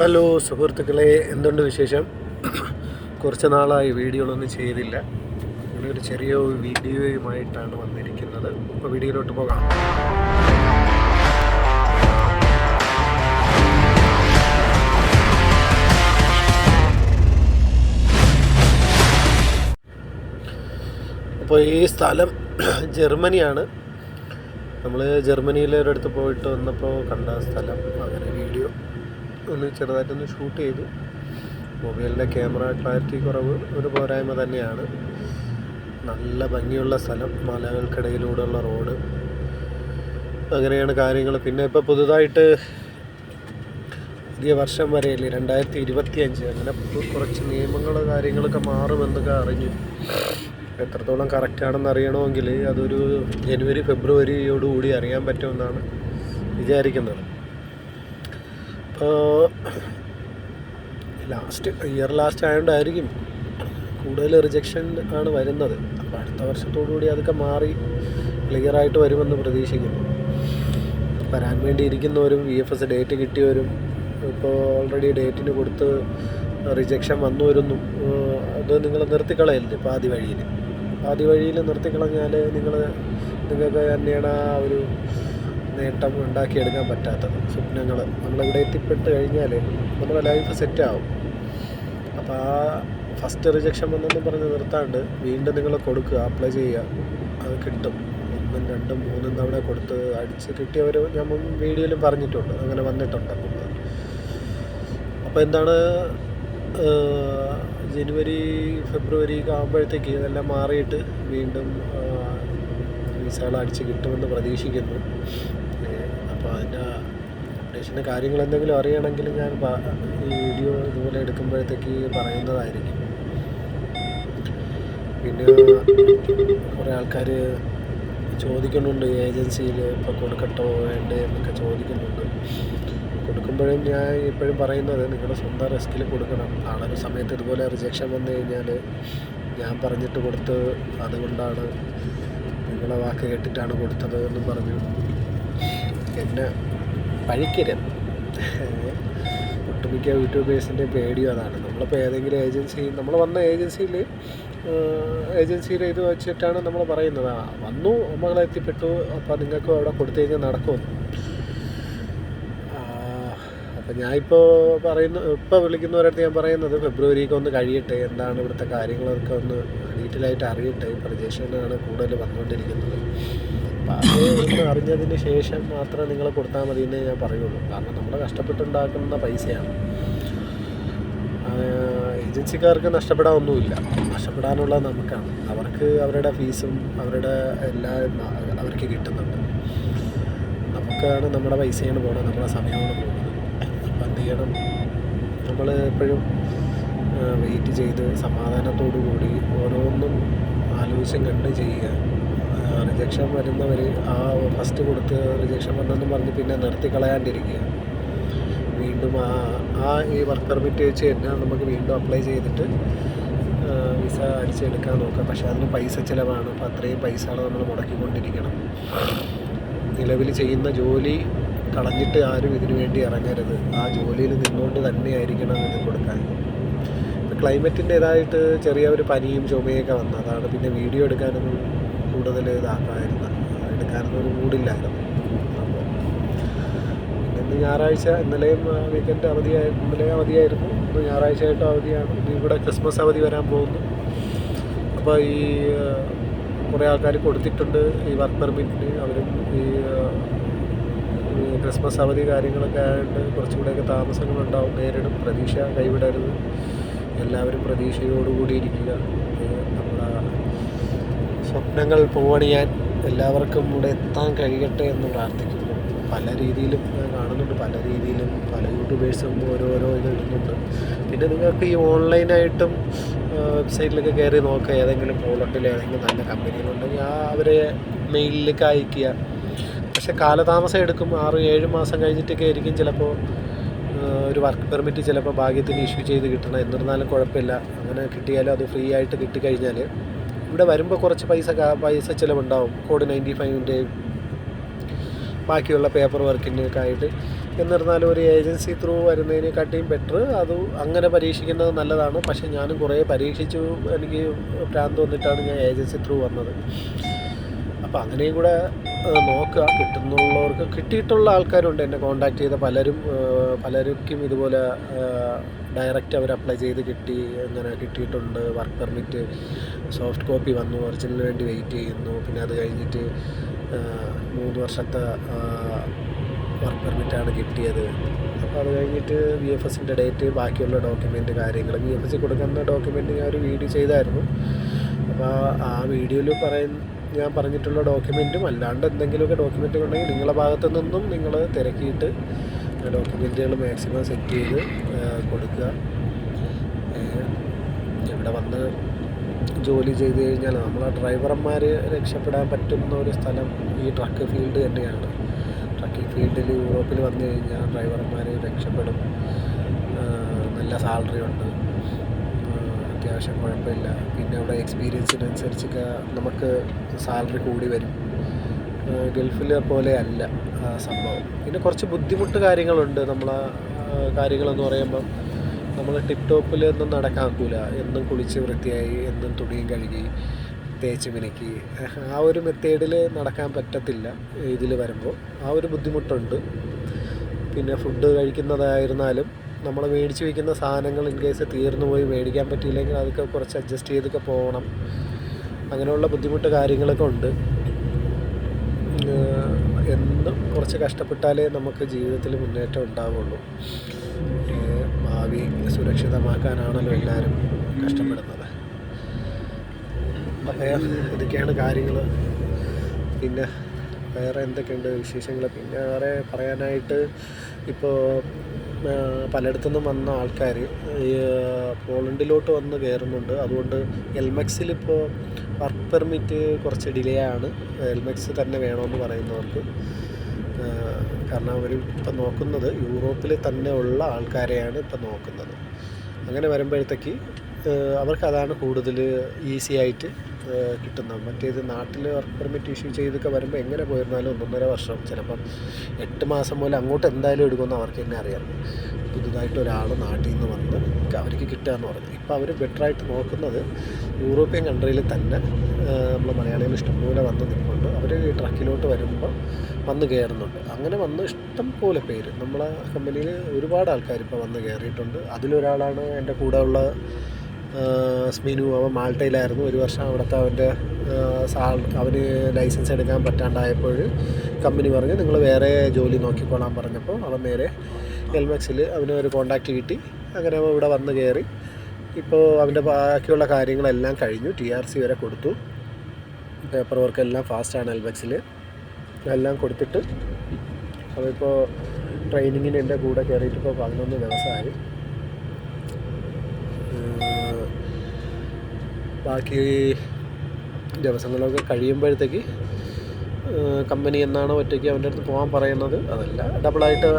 Hello സുഹൃത്തുക്കളെ എന്തുണ്ട് വിശേഷം? കുറച്ച് നാളായി വീഡിയോകളൊന്നും ചെയ്തില്ല. അങ്ങനെ ഒരു ചെറിയ വീഡിയോയുമായിട്ടാണ് വന്നിരിക്കുന്നത്. അപ്പോൾ വീഡിയോയിലോട്ട് പോകാം. അപ്പോൾ ഈ സ്ഥലം ജർമ്മനിയാണ്. നമ്മൾ ജർമ്മനിയിലെ ഒരിടത്ത് പോയിട്ട് വന്നപ്പോൾ കണ്ട സ്ഥലം അങ്ങനെ വീഡിയോ ഒന്ന് ചെറുതായിട്ടൊന്ന് ഷൂട്ട് ചെയ്തു. മൊബൈലിന്റെ ക്യാമറ ക്ലാരിറ്റി കുറവ് ഒരു പോരായ്മ തന്നെയാണ്. നല്ല ഭംഗിയുള്ള സ്ഥലം മലകൾക്കിടയിലൂടെയുള്ള റോഡ്. അങ്ങനെയാണ് കാര്യങ്ങൾ. പിന്നെ ഇപ്പോൾ പുതുതായിട്ട് പുതിയ വർഷം വരെയല്ലേ രണ്ടായിരത്തി ഇരുപത്തി അഞ്ച് അങ്ങനെ കുറച്ച് നിയമങ്ങൾ കാര്യങ്ങളൊക്കെ മാറുമെന്നൊക്കെ അറിഞ്ഞു. എത്രത്തോളം കറക്റ്റാണെന്ന് അറിയണമെങ്കിൽ അതൊരു ജനുവരി ഫെബ്രുവരിയോടുകൂടി അറിയാൻ പറ്റുമെന്നാണ് വിചാരിക്കുന്നത്. ലാസ്റ്റ് ഇയർ ലാസ്റ്റ് ആയതുകൊണ്ടായിരിക്കും കൂടുതൽ റിജക്ഷൻ ആണ് വരുന്നത്. അപ്പോൾ അടുത്ത വർഷത്തോടു കൂടി അതൊക്കെ മാറി ക്ലിയറായിട്ട് വരുമെന്ന് പ്രതീക്ഷിക്കുന്നു. വരാൻ വേണ്ടി ഇരിക്കുന്നവരും വി എഫ് എസ് ഡേറ്റ് കിട്ടിയവരും ഇപ്പോൾ ഓൾറെഡി ഡേറ്റിന് കൊടുത്ത് റിജക്ഷൻ വന്നു വരുന്നു അത് നിങ്ങൾ നിർത്തിക്കളയല്ലേ പാതി വഴിയിൽ? പാതി വഴിയിൽ നിർത്തിക്കളഞ്ഞാൽ നിങ്ങൾ നിങ്ങൾക്ക് തന്നെയാണ് ആ ഒരു നേട്ടം ഉണ്ടാക്കിയെടുക്കാൻ പറ്റാത്തത്. സ്വപ്നങ്ങൾ നമ്മളിവിടെ എത്തിപ്പെട്ട് കഴിഞ്ഞാൽ നമ്മുടെ ലൈഫ് സെറ്റ് ആവും. അപ്പോൾ ആ ഫസ്റ്റ് റിജക്ഷൻ വന്നെന്നും പറഞ്ഞ് നിർത്താണ്ട് വീണ്ടും നിങ്ങൾ കൊടുക്കുക അപ്ലൈ ചെയ്യുക. അത് കിട്ടും. ഒന്നും രണ്ടും മൂന്നും തവണ കൊടുത്ത് അടിച്ച് കിട്ടിയവർ ഞാൻ മുൻ വീഡിയോയിലും പറഞ്ഞിട്ടുണ്ട്. അങ്ങനെ വന്നിട്ടുണ്ട് അപ്പോൾ എന്താണ് ജനുവരി ഫെബ്രുവരി ആകുമ്പോഴത്തേക്ക് ഇതെല്ലാം മാറിയിട്ട് വീണ്ടും വിസകൾ അടിച്ച് കിട്ടുമെന്ന് പ്രതീക്ഷിക്കുന്നു. അപ്പോൾ അതിന്റെ അപ്ഡേഷന്റെ കാര്യങ്ങൾ എന്തെങ്കിലും അറിയണമെങ്കിൽ ഞാൻ ഈ വീഡിയോ ഇതുപോലെ എടുക്കുമ്പോഴത്തേക്ക് പറയുന്നതായിരിക്കും. പിന്നെ കുറേ ആൾക്കാർ ചോദിക്കുന്നുണ്ട് ഏജൻസിയിൽ ഇപ്പോൾ കൊടുക്കട്ടോ വേണ്ടേ? എന്നൊക്കെ ചോദിക്കുന്നുണ്ട്. കൊടുക്കുമ്പോഴും ഞാൻ ഇപ്പോഴും പറയുന്നത് നിങ്ങളുടെ സ്വന്തം റിസ്കിൽ കൊടുക്കണം. നാളെ ഒരു സമയത്ത് ഇതുപോലെ റിജക്ഷൻ വന്നു കഴിഞ്ഞാൽ ഞാൻ പറഞ്ഞിട്ട് കൊടുത്ത് അതുകൊണ്ടാണ് നിങ്ങളെ വാക്ക് കേട്ടിട്ടാണ് കൊടുത്തത് എന്നും പറഞ്ഞു. എന്നെ പഴിക്കരുത്. ഒട്ടുമിക്ക യൂട്യൂബേഴ്സിന്റെ പേടിയും അതാണ്. നമ്മളിപ്പോൾ ഏതെങ്കിലും ഏജൻസി നമ്മൾ വന്ന ഏജൻസിയിൽ ഏജൻസിയിൽ ഇത് വെച്ചിട്ടാണ് നമ്മൾ പറയുന്നത്. വന്നു നമ്മളെ എത്തിപ്പെട്ടു അപ്പോൾ നിങ്ങൾക്ക് അവിടെ കൊടുത്തു കഴിഞ്ഞാൽ നടക്കുമെന്ന്. അപ്പം ഞാനിപ്പോൾ പറയുന്ന ഇപ്പോൾ വിളിക്കുന്നവരടുത്ത് ഞാൻ പറയുന്നത് ഫെബ്രുവരിക്ക് ഒന്ന് കഴിയട്ടെ എന്താണ് ഇവിടുത്തെ കാര്യങ്ങളൊക്കെ ഒന്ന് ഡീറ്റെയിൽ ആയിട്ട് അറിയട്ടെ ഇപ്പോൾ റിജക്ഷനാണ് കൂടുതൽ വന്നുകൊണ്ടിരിക്കുന്നത്. അപ്പം അത് അറിഞ്ഞതിന് ശേഷം മാത്രമേ നിങ്ങൾ കൊടുത്താൽ മതി എന്നേ ഞാൻ പറയുള്ളൂ. കാരണം നമ്മൾ കഷ്ടപ്പെട്ടുണ്ടാക്കുന്ന പൈസയാണ്. ഏജൻസിക്കാർക്ക് നഷ്ടപ്പെടാൻ ഒന്നുമില്ല നഷ്ടപ്പെടാനുള്ള നമുക്കാണ്. അവർക്ക് അവരുടെ ഫീസും അവരുടെ എല്ലാ അവർക്ക് കിട്ടുന്നുണ്ട്. നമുക്കാണ് നമ്മുടെ പൈസയാണ് പോകുന്നത് നമ്മുടെ സമയമാണ് പോകുന്നത് അപ്പം എന്ത് ചെയ്യണം? നമ്മൾ എപ്പോഴും വെയിറ്റ് ചെയ്ത് സമാധാനത്തോടു കൂടി ഓരോന്നും ആലോചിച്ചും കണ്ട് ചെയ്യുക. റിജക്ഷൻ വരുന്നവർ ആ ഫസ്റ്റ് കൊടുത്ത് റിജക്ഷൻ വന്നെന്നും പറഞ്ഞ് പിന്നെ നിർത്തി കളയാണ്ടിരിക്കുക വീണ്ടും ആ ആ ഈ വർക്ക് പെർമിറ്റ് വെച്ച് തന്നെ നമുക്ക് വീണ്ടും അപ്ലൈ ചെയ്തിട്ട് വിസ അടിച്ചെടുക്കാൻ നോക്കാം. പക്ഷേ അതിന് പൈസ ചിലവാണ്. അപ്പോൾ അത്രയും പൈസകൾ നമ്മൾ മുടക്കിക്കൊണ്ടിരിക്കണം. നിലവിൽ ചെയ്യുന്ന ജോലി കളഞ്ഞിട്ട് ആരും ഇതിനു വേണ്ടി ഇറങ്ങരുത്. ആ ജോലിയിൽ നിന്നുകൊണ്ട് തന്നെയായിരിക്കണം ഇത് കൊടുക്കാൻ. ക്ലൈമറ്റിന്റേതായിട്ട് ചെറിയ ഒരു പനിയും ചുമയൊക്കെ വന്നതാണ് പിന്നെ വീഡിയോ എടുക്കാനൊന്നും കൂടുതൽ ഇതാക്കാമായിരുന്നു എടുക്കാനൊന്നും അപ്പോൾ ഇന്ന് ഞായറാഴ്ച ഇന്നലെയും വീക്കെൻഡ് അവധിയായി ഇന്നലെ അവധിയായിരുന്നു ഇന്ന് ഞായറാഴ്ച ആയിട്ടും അവധിയാണ് ഇവിടെ ക്രിസ്മസ് അവധി വരാൻ പോകുന്നു. അപ്പോൾ ഈ കുറേ ആൾക്കാർ കൊടുത്തിട്ടുണ്ട് ഈ വർക്ക് പെർമിറ്റിന്. അവരും ഈ ക്രിസ്മസ് അവധി കാര്യങ്ങളൊക്കെ ആയതുകൊണ്ട് കുറച്ചുകൂടെയൊക്കെ താമസങ്ങളുണ്ടാവും. നേരിടും. പ്രതീക്ഷ കൈവിടരുത്. എല്ലാവരും പ്രതീക്ഷയോടുകൂടി ഇരിക്കുക. സ്വപ്നങ്ങൾ പൂവണിയാൻ എല്ലാവർക്കും ഇവിടെ എത്താൻ കഴിയട്ടെ എന്ന് പ്രാർത്ഥിക്കുന്നു. പല രീതിയിലും ഞാൻ കാണുന്നുണ്ട്. പല രീതിയിലും പല യൂട്യൂബേഴ്സും ഓരോരോ ഇത് ഇടുന്നുണ്ട്. പിന്നെ നിങ്ങൾക്ക് ഈ ഓൺലൈനായിട്ടും വെബ്സൈറ്റിലൊക്കെ കയറി നോക്കുക. ഏതെങ്കിലും പ്രോഡക്റ്റിൽ ഏതെങ്കിലും നല്ല കമ്പനികളുണ്ടെങ്കിൽ ആ അവരെ മെയിലിലേക്ക് അയക്കുക. പക്ഷെ കാലതാമസം എടുക്കും. ആറ് ഏഴ് മാസം കഴിഞ്ഞിട്ടൊക്കെ ആയിരിക്കും ചിലപ്പോൾ ഒരു വർക്ക് പെർമിറ്റ് ചിലപ്പോൾ ഭാഗ്യത്തിന് ഇഷ്യൂ ചെയ്ത് കിട്ടണം. എന്നിരുന്നാലും കുഴപ്പമില്ല. അങ്ങനെ കിട്ടിയാലും അത് ഫ്രീ ആയിട്ട് കിട്ടിക്കഴിഞ്ഞാൽ ഇവിടെ വരുമ്പോൾ കുറച്ച് പൈസ പൈസ ചിലവുണ്ടാവും. കോഡ് നയന്റി ഫൈവിന്റെയും ബാക്കിയുള്ള പേപ്പർ വർക്കിന്റെയൊക്കെ ആയിട്ട്. എന്നിരുന്നാലും ഒരു ഏജൻസി ത്രൂ വരുന്നതിനെക്കാട്ടിയും ബെറ്റർ അത് അങ്ങനെ പരീക്ഷിക്കുന്നത് നല്ലതാണ്. പക്ഷേ ഞാനും കുറേ പരീക്ഷിച്ചു. എനിക്ക് ഭ്രാന്ത് വന്നിട്ടാണ് ഞാൻ ഏജൻസി ത്രൂ വന്നത്. അപ്പോൾ അങ്ങനെയും കൂടെ നോക്കുക. കിട്ടുന്നുള്ളവർക്ക് കിട്ടിയിട്ടുള്ള ആൾക്കാരുണ്ട് എന്നെ കോണ്ടാക്ട് ചെയ്ത പലരും. പലർക്കും ഇതുപോലെ ഡയറക്റ്റ് അവർ അപ്ലൈ ചെയ്ത് കിട്ടി അങ്ങനെ കിട്ടിയിട്ടുണ്ട് വർക്ക് പെർമിറ്റ് സോഫ്റ്റ് കോപ്പി വന്നു ഒറിജിനലിന് വേണ്ടി വെയിറ്റ് ചെയ്യുന്നു. പിന്നെ അത് കഴിഞ്ഞിട്ട് മൂന്ന് വർഷത്തെ വർക്ക് പെർമിറ്റാണ് കിട്ടിയത്. അപ്പോൾ അത് കഴിഞ്ഞിട്ട് വി എഫ് എസിന്റെ ഡേറ്റ് ബാക്കിയുള്ള ഡോക്യുമെന്റ് കാര്യങ്ങൾ. വി എഫ് എസ് കൊടുക്കുന്ന ഡോക്യുമെന്റ് ഞാൻ ഒരു വീഡിയോ ചെയ്തായിരുന്നു. അപ്പോൾ ആ വീഡിയോയിൽ പറയുന്ന ഞാൻ പറഞ്ഞിട്ടുള്ള ഡോക്യുമെന്റും അല്ലാണ്ട് എന്തെങ്കിലുമൊക്കെ ഡോക്യുമെന്റുകൾ ഉണ്ടെങ്കിൽ നിങ്ങളുടെ ഭാഗത്തു നിന്നും നിങ്ങൾ തിരക്കിയിട്ട് ഡോക്യുമെന്റുകൾ മാക്സിമം സെറ്റ് ചെയ്ത് കൊടുക്കുക. ഇവിടെ വന്ന് ജോലി ചെയ്ത് കഴിഞ്ഞാൽ നമ്മളെ ഡ്രൈവർമാർ രക്ഷപ്പെടാൻ പറ്റുന്ന ഒരു സ്ഥലം ഈ ട്രക്ക് ഫീൽഡ് തന്നെയാണ്. ട്രക്കിംഗ് ഫീൽഡിൽ യൂറോപ്പിൽ വന്നു കഴിഞ്ഞാൽ ഡ്രൈവർമാർ രക്ഷപ്പെടും. നല്ല സാലറി ഉണ്ട്. ആ, അത്യാവശ്യം കുഴപ്പമില്ല. പിന്നെ അവിടെ എക്സ്പീരിയൻസിനനുസരിച്ചൊക്കെ നമുക്ക് സാലറി കൂടി വരും. ആ, ഗൾഫിലെ പോലെ അല്ല സംഭവം. പിന്നെ കുറച്ച് ബുദ്ധിമുട്ട് കാര്യങ്ങളുണ്ട്. നമ്മൾ കാര്യങ്ങളെന്ന് പറയുമ്പം നമ്മൾ ടിപ്പ് ടോപ്പിൽ ഒന്നും നടക്കാക്കൂല. എന്നും കുളിച്ച് വൃത്തിയായി എന്നും തുണിയും കഴുകി തേച്ച് മിനുക്കി. ആ ഒരു മെത്തേഡിൽ നടക്കാൻ പറ്റത്തില്ല ഇതിൽ വരുമ്പോൾ. ആ ഒരു ബുദ്ധിമുട്ടുണ്ട്. പിന്നെ ഫുഡ് കഴിക്കുന്നതായിരുന്നാലും നമ്മൾ മേടിച്ച് വയ്ക്കുന്ന സാധനങ്ങൾ ഇൻ കേസ് തീർന്നു പോയി മേടിക്കാൻ പറ്റിയില്ലെങ്കിൽ അതൊക്കെ കുറച്ച് അഡ്ജസ്റ്റ് ചെയ്തൊക്കെ പോകണം. അങ്ങനെയുള്ള ബുദ്ധിമുട്ട് കാര്യങ്ങളൊക്കെ ഉണ്ട്. എന്നും കുറച്ച് കഷ്ടപ്പെട്ടാലേ നമുക്ക് ജീവിതത്തിൽ മുന്നേറ്റം ഉണ്ടാവുള്ളൂ. ഭാവി സുരക്ഷിതമാക്കാനാണല്ലോ എല്ലാവരും കഷ്ടപ്പെടുന്നത്. അപ്പോൾ ഇതൊക്കെയാണ് കാര്യങ്ങൾ പിന്നെ വേറെ എന്തൊക്കെയുണ്ട് വിശേഷങ്ങൾ പിന്നെ വേറെ പറയാനായിട്ട് ഇപ്പോൾ പലയിടത്തുനിന്നും വന്ന ആൾക്കാർ പോളണ്ടിലോട്ട് വന്ന് കയറുന്നുണ്ട്. അതുകൊണ്ട് എൽമെക്സിൽ ഇപ്പോൾ വർക്ക് പെർമിറ്റ് കുറച്ച് ഡിലേ ആണ് എൽമെക്സ് തന്നെ വേണമെന്ന് പറയുന്നവർക്ക്. കാരണം അവർ ഇപ്പം നോക്കുന്നത് യൂറോപ്പിൽ തന്നെ ഉള്ള ആൾക്കാരെയാണ് ഇപ്പം നോക്കുന്നത്. അങ്ങനെ വരുമ്പോഴത്തേക്ക് അവർക്ക് അവർക്കതാണ് കൂടുതൽ ഈസി ആയിട്ട് ഏഹ് കിട്ടുന്നത് മറ്റേത് നാട്ടിൽ വർക്ക് പെർമിറ്റ് ഇഷ്യൂ ചെയ്തൊക്കെ വരുമ്പോൾ എങ്ങനെ പോയിരുന്നാലും ഒന്നൊന്നര വർഷം. ചിലപ്പം എട്ട് മാസം പോലെ അങ്ങോട്ട് എന്തായാലും എടുക്കുമെന്ന് അവർക്ക് തന്നെ അറിയാം. പുതുതായിട്ട് ഒരാൾ നാട്ടിൽ നിന്ന് വന്ന് അവർക്ക് കിട്ടുക എന്ന് പറഞ്ഞു ഇപ്പോൾ അവർ ബെറ്ററായിട്ട് നോക്കുന്നത് യൂറോപ്യൻ കൺട്രിയിൽ തന്നെ നമ്മൾ മലയാളികൾ ഇഷ്ടംപോലെ വന്ന് നിൽക്കുന്നുണ്ട് അവർ ട്രക്കിലോട്ട് വരുമ്പോൾ വന്ന് കയറുന്നുണ്ട്. അങ്ങനെ വന്ന് ഇഷ്ടം പോലെ പേര്. നമ്മളെ കമ്പനിയിൽ ഒരുപാട് ആൾക്കാർ ഇപ്പോൾ വന്ന് കയറിയിട്ടുണ്ട്. അതിലൊരാളാണ് എന്റെ കൂടെ ഉള്ള ആ, സ്മിനു അവൻ മാൾട്ടയിലായിരുന്നു. ഒരു വർഷം അവിടുത്തെ അവന്റെ സാൾ അവന് ലൈസൻസ് എടുക്കാൻ പറ്റാണ്ടായപ്പോൾ കമ്പനി പറഞ്ഞു നിങ്ങൾ വേറെ ജോലി നോക്കിക്കോളാൻ പറഞ്ഞപ്പോൾ അവൻ നേരെ എൽമെക്സിൽ അവന് ഒരു കോണ്ടാക്റ്റ് കിട്ടി. അങ്ങനെ അവൻ ഇവിടെ വന്ന് കയറി. ഇപ്പോൾ അവന്റെ ബാക്കിയുള്ള കാര്യങ്ങളെല്ലാം കഴിഞ്ഞു. ടി ആർ സി വരെ കൊടുത്തു. പേപ്പർ വർക്ക് എല്ലാം ഫാസ്റ്റാണ് എൽമെക്സിൽ എല്ലാം കൊടുത്തിട്ട് അവനിപ്പോൾ ട്രെയിനിങ്ങിന് എന്റെ കൂടെ കയറിയിട്ട് ഇപ്പോൾ പതിനൊന്ന് ദിവസമായി. ബാക്കി ദിവസങ്ങളൊക്കെ കഴിയുമ്പോഴത്തേക്ക് കമ്പനി എന്നാണ് ഒറ്റയ്ക്ക് അവന്റെ അടുത്ത് പോകാൻ പറയുന്നത് അതല്ല. ഡബിളായിട്ട്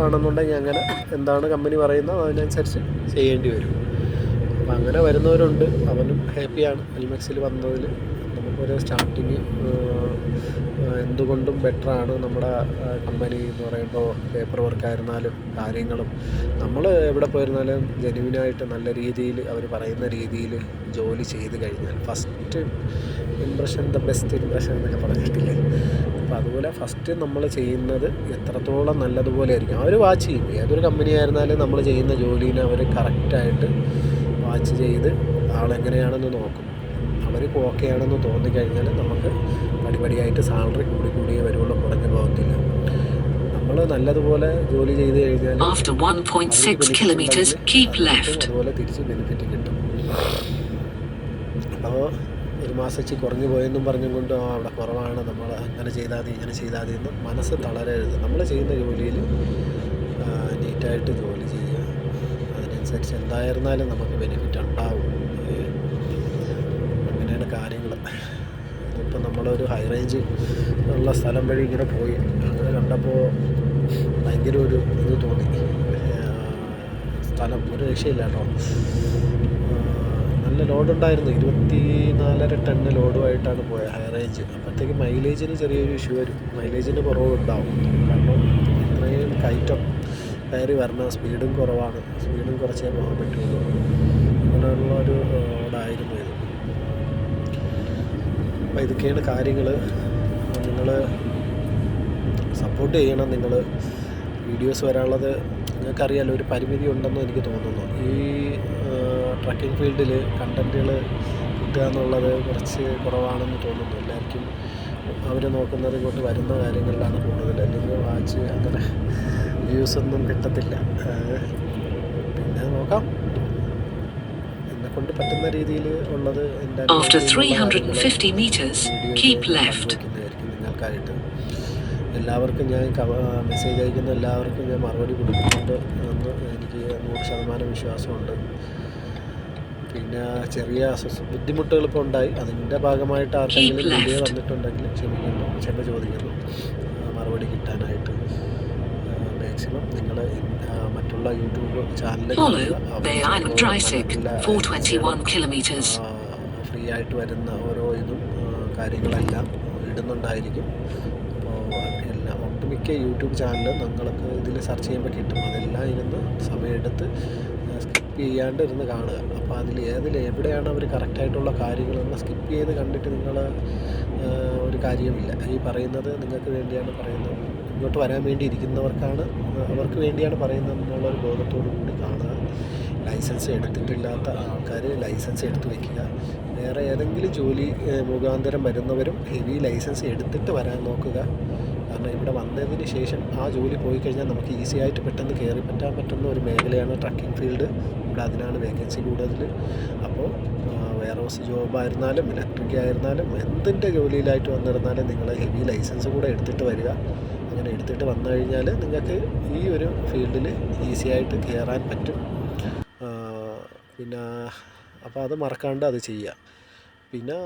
ആണെന്നുണ്ടെങ്കിൽ അങ്ങനെ എന്താണ് കമ്പനി പറയുന്നത് അതിനനുസരിച്ച് ചെയ്യേണ്ടി വരും. അപ്പം അങ്ങനെ വരുന്നവരുണ്ട്. അവനും ഹാപ്പിയാണ് അൽമെക്സിൽ വന്നതിൽ നമുക്കൊരു സ്റ്റാർട്ടിങ് എന്തുകൊണ്ടും ബെറ്ററാണ് നമ്മുടെ കമ്പനി എന്ന് പറയുമ്പോൾ പേപ്പർ വർക്കായിരുന്നാലും കാര്യങ്ങളും. നമ്മൾ എവിടെ പോയിരുന്നാലും ജെനുവിനായിട്ട് നല്ല രീതിയിൽ അവർ പറയുന്ന രീതിയിൽ ജോലി ചെയ്ത് കഴിഞ്ഞാൽ first impression the best impression എന്നൊക്കെ പറഞ്ഞിട്ടില്ലേ? അപ്പോൾ അതുപോലെ ഫസ്റ്റ് നമ്മൾ ചെയ്യുന്നത് എത്രത്തോളം നല്ലതുപോലെ ആയിരിക്കും. അവർ വാച്ച് ചെയ്യും. ഏതൊരു കമ്പനി ആയിരുന്നാലും നമ്മൾ ചെയ്യുന്ന ജോലിനെ അവർ കറക്റ്റായിട്ട് വാച്ച് ചെയ്ത് ആളെങ്ങനെയാണെന്ന് നോക്കും. അവർക്ക് ഓക്കെ ആണെന്ന് തോന്നിക്കഴിഞ്ഞാൽ നമുക്ക് പടിപടിയായിട്ട് സാലറി കൂടി കൂടിയേ വരുള്ളൂ കുറഞ്ഞു പോകത്തില്ല നമ്മൾ നല്ലതുപോലെ ജോലി ചെയ്ത് കഴിഞ്ഞാൽ After 1.6 kilometers, keep left. അതുപോലെ തിരിച്ച് ബെനിഫിറ്റ് കിട്ടും. അപ്പോൾ ഒരു മാസച്ച് കുറഞ്ഞു പോയെന്നും പറഞ്ഞും കൊണ്ട് അവിടെ കുറവാണ് നമ്മൾ അങ്ങനെ ചെയ്താൽ മതി ഇങ്ങനെ ചെയ്താൽ മതി എന്ന് മനസ്സ് തളരരുത്. നമ്മൾ ചെയ്യുന്ന ജോലിയിൽ നീറ്റായിട്ട് ജോലി ചെയ്യുക. അതിനനുസരിച്ച് എന്തായിരുന്നാലും നമുക്ക് ബെനിഫിറ്റ് ഉണ്ടാവും. അങ്ങനെയാണ് കാര്യങ്ങൾ ഇതിപ്പോൾ നമ്മളൊരു ഹൈ റേഞ്ച് ഉള്ള സ്ഥലം വഴി ഇങ്ങനെ പോയി. അങ്ങനെ കണ്ടപ്പോൾ ഭയങ്കര ഒരു ഇത് തോന്നി. സ്ഥലം ഒരു രക്ഷയില്ല കേട്ടോ. നല്ല ലോഡുണ്ടായിരുന്നു ഇരുപത്തി നാലര ടണ്ണ് ലോഡുമായിട്ടാണ് പോയത് ഹൈ റേഞ്ച് അപ്പോഴത്തേക്ക് മൈലേജിന് ചെറിയൊരു ഇഷ്യൂ വരും. മൈലേജിന് കുറവുണ്ടാവും. കാരണം ഇത്രയും കയറ്റം കയറി വരണം. സ്പീഡും കുറവാണ്. സ്പീഡും കുറച്ചേ പോകാൻ പറ്റുള്ളൂ. അങ്ങനെയുള്ള ഒരു റോഡായിരുന്നു ഇത്. അപ്പോൾ ഇതൊക്കെയാണ് കാര്യങ്ങൾ നിങ്ങൾ സപ്പോർട്ട് ചെയ്യണം. നിങ്ങൾ വീഡിയോസ് വരാനുള്ളത് നിങ്ങൾക്കറിയാലോ ഒരു പരിമിതി ഉണ്ടെന്ന് എനിക്ക് തോന്നുന്നു. ഈ ട്രക്കിംഗ് ഫീൽഡിൽ കണ്ടന്റുകൾ കിട്ടുക എന്നുള്ളത് കുറച്ച് കുറവാണെന്ന് തോന്നുന്നു. എല്ലാവർക്കും അവർ നോക്കുന്നത് ഇങ്ങോട്ട് വരുന്ന കാര്യങ്ങളിലാണ് കൂടുതൽ അല്ലെങ്കിൽ വാച്ച് അങ്ങനെ വ്യൂസൊന്നും കിട്ടത്തില്ല. പിന്നെ നോക്കാം. പറ്റുന്ന രീതിയിൽ ഉള്ളത് എന്റെ After അനുഭവത്തിലുള്ള 350 meters, വീഡിയോയിൽ keep left. പങ്കുവയ്ക്കുന്നതായിരിക്കും നിങ്ങൾക്കായിട്ട്. എല്ലാവർക്കും ഞാൻ മെസ്സേജ് അയക്കുന്ന എല്ലാവർക്കും ഞാൻ മറുപടി കൊടുക്കുന്നുണ്ട് എന്ന് എനിക്ക് നൂറ് ശതമാനം വിശ്വാസമുണ്ട്. പിന്നെ ചെറിയ ബുദ്ധിമുട്ടുകൾ ഇപ്പോൾ ഉണ്ടായി. അതിന്റെ ഭാഗമായിട്ട് ആർക്കെങ്കിലും വീഡിയോ. വന്നിട്ടുണ്ടെങ്കിൽ ക്ഷമിക്കുന്നു. ക്ഷമ ചോദിക്കുന്നു. മറുപടി കിട്ടാനായിട്ട്. മാക്സിമം നിങ്ങൾ മറ്റുള്ള YouTube channel Follow Bay Island 421 kilometers. Free ആയിട്ട് വരുന്ന ഓരോ ഇതും കാര്യങ്ങളെല്ലാം ഇടുന്നുണ്ടായിരിക്കും അപ്പോൾ എല്ലാം ഒട്ടുമിക്ക യൂട്യൂബ് ചാനലും നിങ്ങൾക്ക് ഇതിൽ സെർച്ച് ചെയ്യുമ്പോൾ കിട്ടും അതെല്ലാം ഇരുന്ന് സമയമെടുത്ത് സ്കിപ്പ് ചെയ്യാണ്ട് ഇരുന്ന് കാണുക അപ്പോൾ അതിൽ ഏതിൽ എവിടെയാണ് അവർ കറക്റ്റായിട്ടുള്ള കാര്യങ്ങളെന്ന് സ്കിപ്പ് ചെയ്ത് കണ്ടിട്ട് നിങ്ങൾ ഒരു കാര്യമില്ല. ഈ പറയുന്നത് നിങ്ങൾക്ക് വേണ്ടിയാണ് പറയുന്നത്. ഇങ്ങോട്ട് വരാൻ വേണ്ടി ഇരിക്കുന്നവർക്കാണ് അവർക്ക് വേണ്ടിയാണ് പറയുന്നത് എന്നുള്ളൊരു ബോധത്തോടു കൂടി കാണുക. ലൈസൻസ് എടുത്തിട്ടില്ലാത്ത ആൾക്കാർ ലൈസൻസ് എടുത്ത് വയ്ക്കുക വേറെ ഏതെങ്കിലും ജോലി മുഖാന്തരം വരുന്നവരും ഹെവി ലൈസൻസ് എടുത്തിട്ട് വരാൻ നോക്കുക. കാരണം ഇവിടെ വന്നതിന് ശേഷം ആ ജോലി പോയി കഴിഞ്ഞാൽ നമുക്ക് ഈസി ആയിട്ട് പെട്ടെന്ന് കയറി പറ്റാൻ പറ്റുന്ന ഒരു മേഖലയാണ് ട്രക്കിംഗ് ഫീൽഡ്. ഇവിടെ അതിനാണ് വേക്കൻസി കൂടുതൽ അപ്പോൾ വെയർ ഹൗസ് ജോബായിരുന്നാലും ഇലക്ട്രിക് ആയിരുന്നാലും എന്തിന്റെ ജോലിയിലായിട്ട് വന്നിരുന്നാലും നിങ്ങൾ ഹെവി ലൈസൻസ് കൂടെ എടുത്തിട്ട് വരിക. അങ്ങനെ എടുത്തിട്ട് വന്നു കഴിഞ്ഞാൽ നിങ്ങൾക്ക് ഈ ഒരു ഫീൽഡിൽ ഈസി ആയിട്ട് കയറാൻ പറ്റും. പിന്നെ അപ്പോൾ അത് മറക്കാണ്ട് അത് ചെയ്യുക. പിന്നെ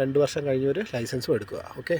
രണ്ട് വർഷം കഴിഞ്ഞൊരു ലൈസൻസും എടുക്കുക. ഓക്കെ